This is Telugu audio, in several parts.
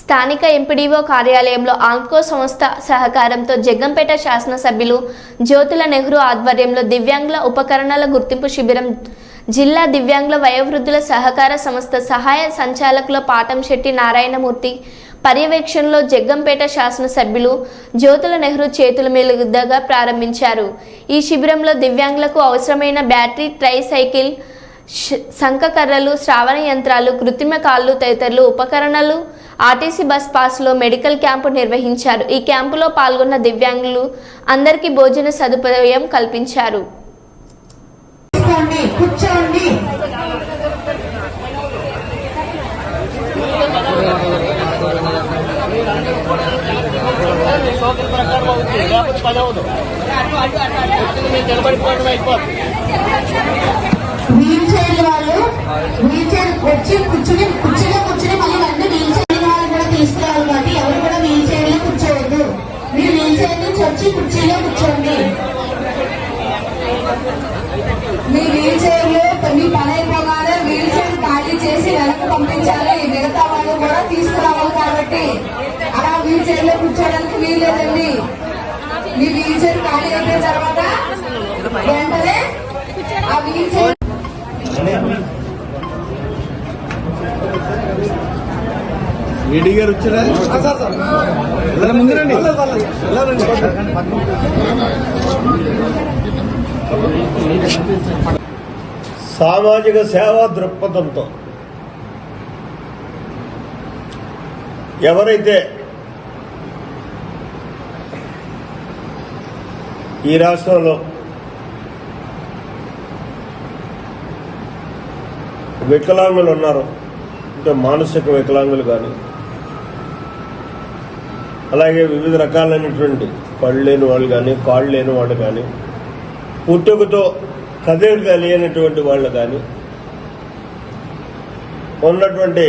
స్థానిక ఎంపీడీఓ కార్యాలయంలో ఆంకో సంస్థ సహకారంతో జగ్గంపేట శాసనసభ్యులు జ్యోతుల నెహ్రూ ఆధ్వర్యంలో దివ్యాంగుల ఉపకరణాల గుర్తింపు శిబిరం జిల్లా దివ్యాంగుల వయోవృద్ధుల సహకార సంస్థ సహాయ సంచాలకుల పాటంశెట్టి నారాయణమూర్తి పర్యవేక్షణలో జగ్గంపేట శాసనసభ్యులు జ్యోతుల నెహ్రూ చేతుల మీదుగా ప్రారంభించారు. ఈ శిబిరంలో దివ్యాంగులకు అవసరమైన బ్యాటరీ ట్రై సైకిల్ శంఖకర్రలు శ్రావణ యంత్రాలు కృత్రిమ కాళ్ళు తదితరులు ఉపకరణాలు ఆర్టీసీ బస్ పాస్లో మెడికల్ క్యాంపు నిర్వహించారు. ఈ క్యాంపులో పాల్గొన్న దివ్యాంగులు అందరికీ భోజన సదుపాయం కల్పించారు. వీల్ చైర్ వాళ్ళు వీల్ చైర్ వచ్చి కూర్చుని కుర్చీలో కూర్చుని మళ్ళీ వీల్ చైర్లో కూర్చోవడానికి వీలు లేదండి మీ వీల్ చైర్ ఖాళీ అయిపోయిన తర్వాత వెంటనే ఆ వీల్ చైర్ ఏడీ గారు వచ్చారా? ముందురండి. సామాజిక సేవా దృక్పథంతో ఎవరైతే ఈ రాష్ట్రంలో వికలాంగులు ఉన్నారు. అంటే మానసిక వికలాంగులు కానీ అలాగే వివిధ రకాలైనటువంటి పళ్ళు లేని వాళ్ళు కానీ కాళ్ళు లేని వాళ్ళు కానీ పుట్టుకతో కదలిక లేనటువంటి వాళ్ళు కానీ ఉన్నటువంటి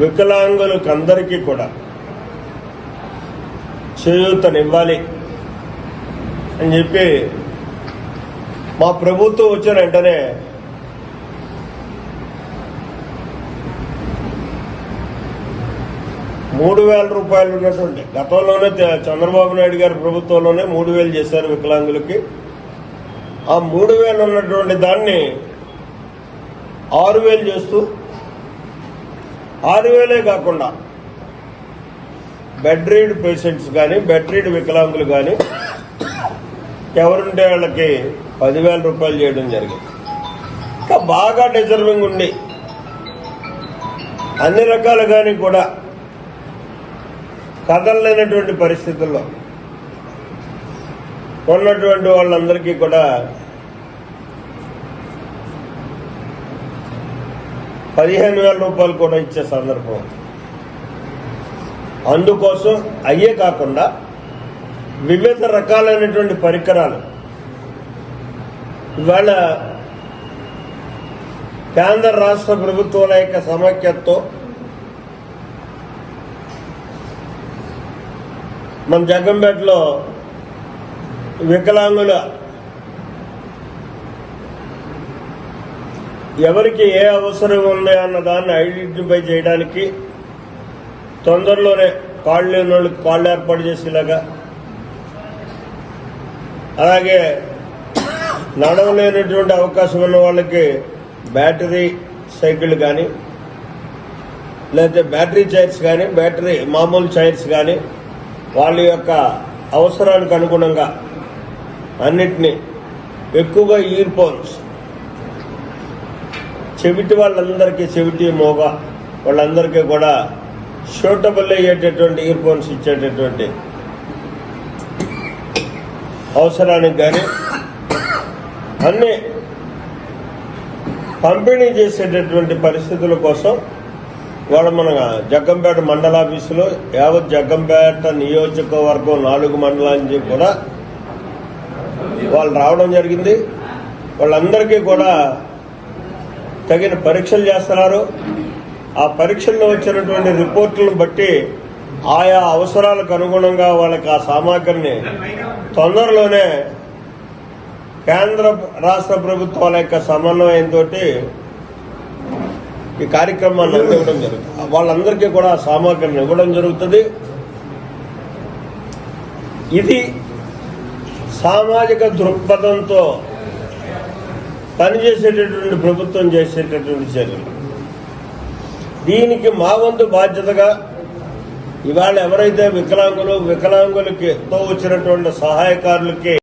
వికలాంగులకు అందరికీ కూడా చేయూతనివ్వాలి. అని చెప్పి మా ప్రభుత్వం వచ్చిన వెంటనే మూడు వేల రూపాయలు ఉన్నటువంటి గతంలోనే చంద్రబాబు నాయుడు గారి ప్రభుత్వంలోనే మూడు వేలు చేశారు వికలాంగులకి. ఆ మూడు వేలు ఉన్నటువంటి దాన్ని ఆరు వేలు చేస్తూ ఆరు వేలే కాకుండా బెడ్ రీడ్ పేషెంట్స్ కానీ బెడ్ రీడ్ వికలాంగులు కానీ ఎవరుంటే వాళ్ళకి పదివేల రూపాయలు చేయడం జరిగింది. ఇంకా బాగా డిజర్వింగ్ ఉండి అన్ని రకాలు కానీ కూడా కదలలేనటువంటి పరిస్థితుల్లో ఉన్నటువంటి వాళ్ళందరికీ కూడా పదిహేను వేల రూపాయలు కూడా ఇచ్చే సందర్భం. అందుకోసం అయ్యే కాకుండా వివిధ రకాలైనటువంటి పరికరాలు. ఇవాళ కేంద్ర రాష్ట్ర ప్రభుత్వాల యొక్క సమాఖ్యతో మన జగంపేటలో వికలాంగుల ఎవరికి ఏ అవసరం ఉంది అన్న దాన్ని ఐడెంటిఫై చేయడానికి తొందరలోనే కాళ్ళు లేని వాళ్ళకి కాళ్ళు ఏర్పాటు చేసేలాగా అలాగే నడవలేనటువంటి అవకాశం ఉన్న వాళ్ళకి బ్యాటరీ సైకిల్ కానీ లేకపోతే బ్యాటరీ చైర్స్ కానీ బ్యాటరీ మామూలు చైర్స్ కానీ వాళ్ళ యొక్క అవసరానికి అనుగుణంగా అన్నిటినీ ఎక్కువగా ఇయర్ ఫోన్స్ చెవిటి వాళ్ళందరికీ చెవిటి మోగ వాళ్ళందరికీ కూడా షూటబుల్ అయ్యేటటువంటి ఇయర్ ఫోన్స్ ఇచ్చేటటువంటి అవసరానికి కానీ అన్ని పంపిణీ చేసేటటువంటి పరిస్థితుల కోసం ఇవాళ మన జగ్గంపేట మండల ఆఫీసులో యావత్ జగ్గంపేట నియోజకవర్గం నాలుగు మండలానికి కూడా వాళ్ళు రావడం జరిగింది. వాళ్ళందరికీ కూడా తగిన పరీక్షలు చేస్తున్నారు. ఆ పరీక్షల్లో వచ్చినటువంటి రిపోర్టులను బట్టి ఆయా అవసరాలకు అనుగుణంగా వాళ్ళకి ఆ సామాగ్రిని తొందరలోనే కేంద్ర రాష్ట్ర ప్రభుత్వాల యొక్క సమన్వయంతో ఈ కార్యక్రమాన్ని అందివ్వడం జరుగుతుంది. వాళ్ళందరికీ కూడా ఆ సామాగ్రిని ఇవ్వడం జరుగుతుంది. ఇది సామాజిక దృక్పథంతో పనిచేసేటటువంటి ప్రభుత్వం చేసేటటువంటి చర్యలు. దీనికి మా వంతు బాధ్యతగా ఇవాళ ఎవరైతే వికలాంగులు వికలాంగులకి తో వచ్చినటువంటి సహాయకారులకి